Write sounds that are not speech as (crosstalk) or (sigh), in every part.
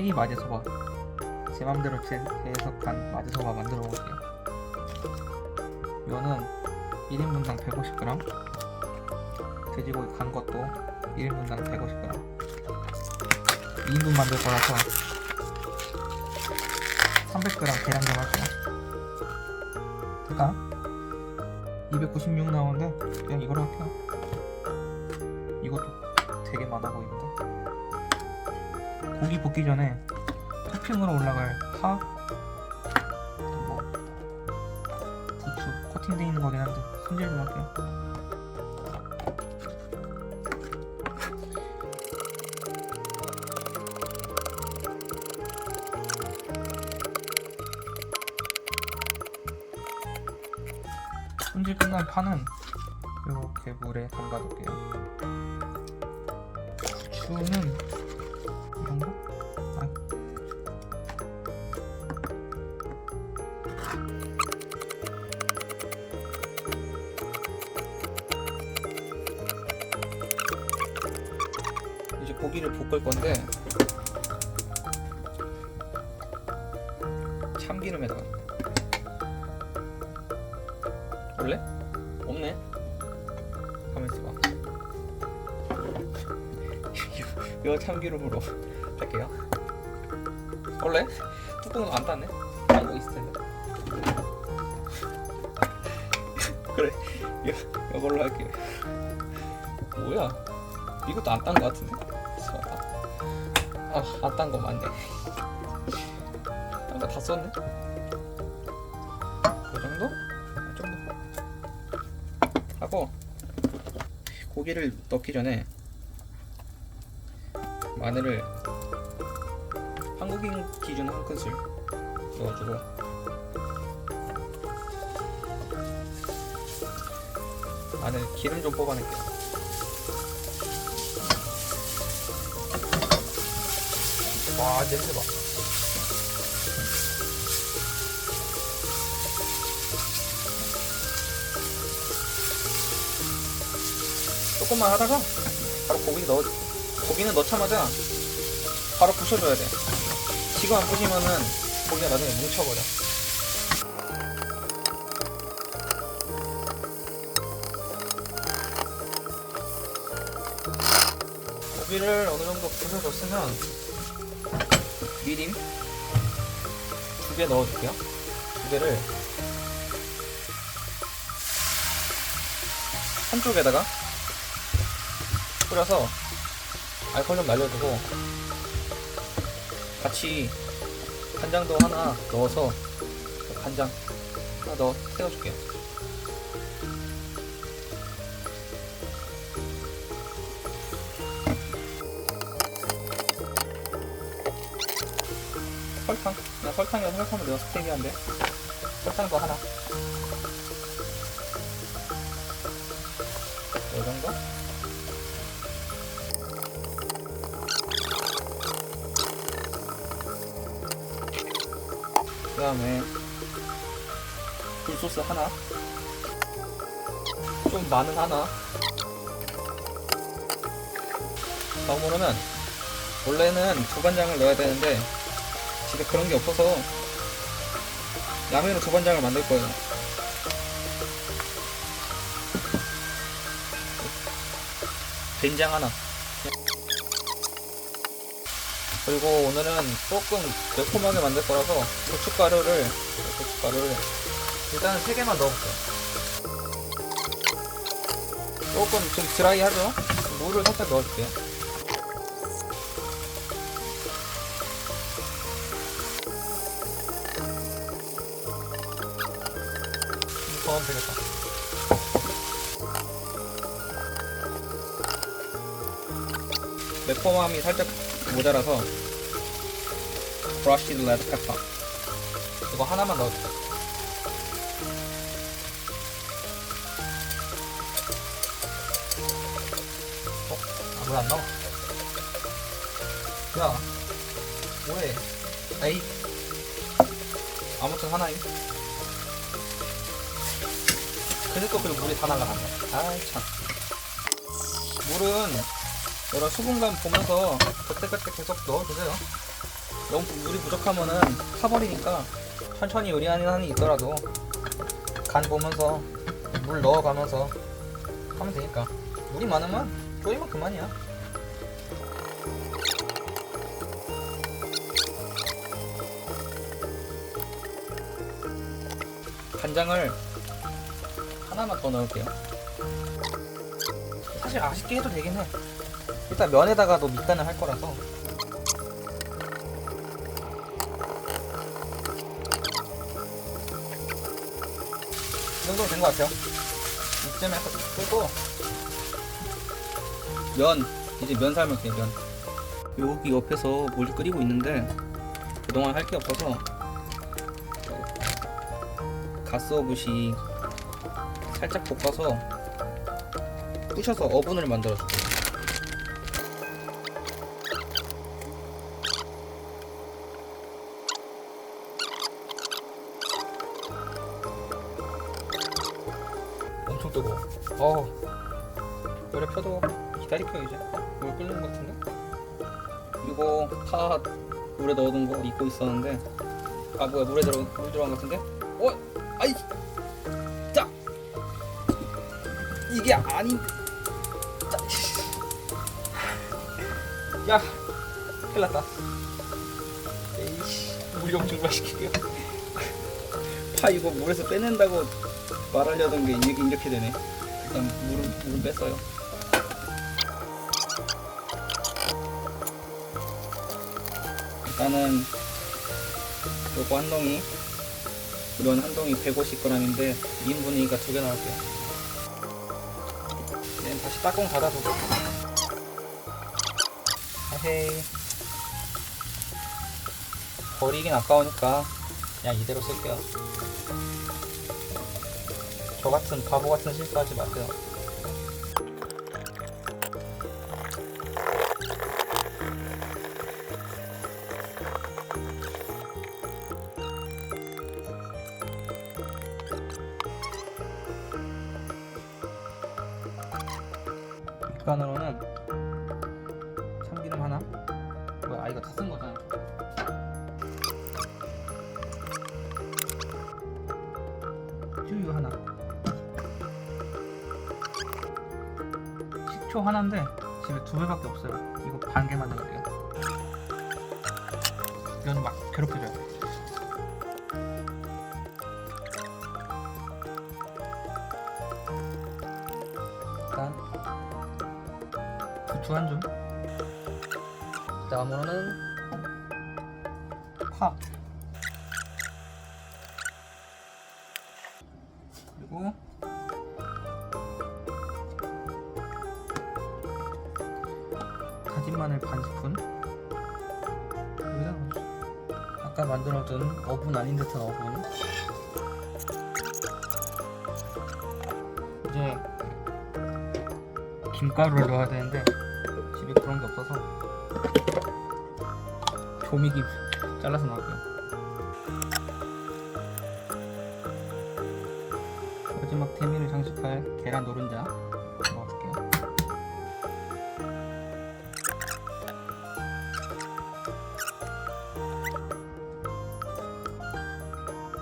K 마제소바. 제 맘대로 제, 해석한 마제소바 만들어 볼게요. 이거는 1인분당 150g 돼지고기 간 것도 1인분당 150g 2인분 만들 거라서 300g 계량 좀 할게요. 됐다 296 나오는데 그냥 이거로 할게요. 이것도 되게 많아 보이는데 고기 볶기 전에 토핑으로 올라갈 파, 뭐 부추 코팅돼 있는 거긴 한데 손질 좀 할게요. 손질 끝난 파는 이렇게 물에 담가둘게요. 부추는 고기를 볶을 건데 참기름에다가 원래? 없네. 가만 있어봐 (laughs) 이거 참기름으로 (laughs) 할게요. 원래? 뚜껑은 안 이거 있을 텐데 그래. 이거, 이걸로 할게요. 뭐야? 이것도 안 딴 거 같은데 아안 딴거 맞네. 딴 거 다 썼네? 이 정도? 이 정도. 하고 고기를 넣기 전에 마늘을 한국인 기준 한 큰술 넣어주고 마늘 기름 좀 뽑아낼게요 와 냄새 봐. 조금만 하다가 바로 고기 넣어 고기는 넣자마자 바로 부셔줘야 돼. 지금 안 부시면은 고기가 나중에 뭉쳐버려. 고기를 어느 정도 부셔줬으면 미림 두 개 넣어줄게요. 두 개를 한쪽에다가 뿌려서 알콜 좀 날려주고 같이 간장도 하나 넣어서 간장 하나 넣어 태워줄게요 설탕 나 설탕이랑 설탕을 넣어 스테비한데? 설탕도 하나? 이 정도? 그 다음에 굴소스 하나? 좀 많은 하나? 다음으로는 원래는 두간장을 넣어야 되는데 집에 그런 게 없어서 라면으로 두간장을 만들 거예요. 된장 하나. 그리고 오늘은 조금 매콤하게 만들 거라서 고춧가루를 고춧가루를 일단 3개만 넣어볼게요. 조금 좀 드라이하죠? 물을 살짝 넣어줄게요 더 하면 되겠다. 매콤함이 살짝 모자라서 브러쉬드 레드 페퍼 이거 하나만 넣어줄게 어? 아물 안 나와 야 뭐해? 에이. 아무튼 하나임 또 그리고 물이 다 날라갔네 아이 참 물은 여러 수분감 보면서 그때그때 계속 넣어주세요. 너무 물이 부족하면은 타버리니까 천천히 요리하는 한이 있더라도 간 보면서 물 넣어가면서 하면 되니까 물이 많으면 조이면 그만이야. 간장을 하나만 더 넣을게요. 사실 아쉽게 해도 되긴 해. 일단 면에다가도 밑간을 할 거라서. 이 정도면 된것 같아요. 이쯤에 약간 끄고 면 이제 면 삶을게요 면. 여기 옆에서 물 끓이고 있는데 그동안 할 게 없어서 가스오브시 살짝 볶아서 부셔서 어분을 만들어 줄게요. 엄청 뜨거워. 어. 열에 펴도 기다릴게요 이제. 어? 물 끓는 것 같은데? 이거 파 물에 넣어둔 거 잊고 있었는데 아 뭐야 물에 들어 물 들어간 것 같은데? 어? 아이 이게 아닌 자. 야 큰일 났다. 에이씨 물좀 증발시킬게요 파 이거 물에서 빼낸다고 말하려던 게 이렇게, 이렇게 되네. 일단 물은, 물은 뺐어요. 일단은 요거 한 동이 이런 한 동이 150g인데 2인분이니까 두 개 나올게요 뚜껑 닫아두고 아헤이 버리긴 아까우니까 그냥 이대로 쓸게요. 저 같은 바보 같은 실수하지 마세요 밑간으로는 참기름 하나? 뭐야 아 이거 다 쓴 거잖아. 쭈유 하나. 식초 하나인데 집에 두 개밖에 없어요. 이거 반 개만 넣을게요. 이건 막 괴롭혀줘요 한 줌. 다음으로는 파. 그리고 다진 마늘 반 스푼. 아까 만들어둔 어분 아닌 듯한 어분. 이제 김가루를 넣어야 되는데 집에 그런 게 없어서 조미김 잘라서 넣을게요. 마지막 대미를 장식할 계란 노른자 넣어줄게요.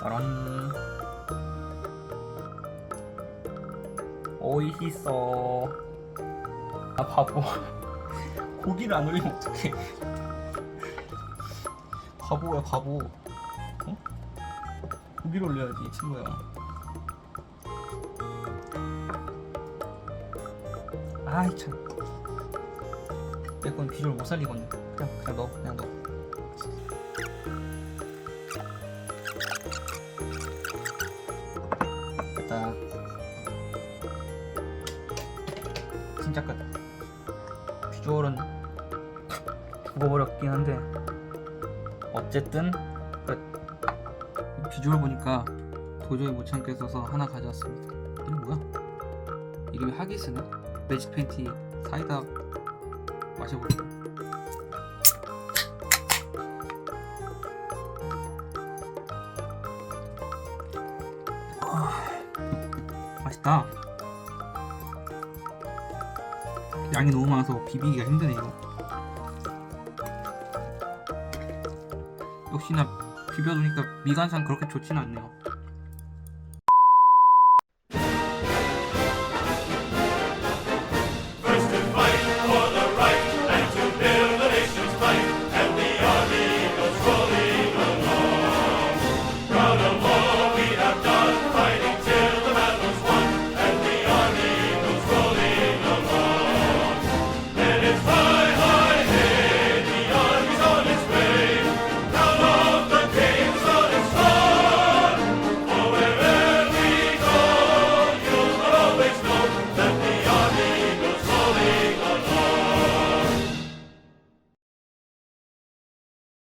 따란 오이시써 아 바보 고기를 안 올리면 어떡해. 바보야 바보. 어? 고기를 올려야지 친구야. 아이 참 내 건 비주얼 못 살리겠네 그냥 그냥 넣어 그냥 넣어. 됐다. 진짜 끝. 비주얼은 죽어버렸긴 한데. 어쨌든 끝 비주얼 보니까 도저히 못 참겠어서 하나 가져왔습니다. 이름 뭐야? 이름이 하기스네? 매직 팬티 사이다 마셔볼게요 아, 맛있다. 양이 너무 많아서 비비기가 힘드네 이 거 역시나 비벼두니까 미간상 그렇게 좋지는 않네요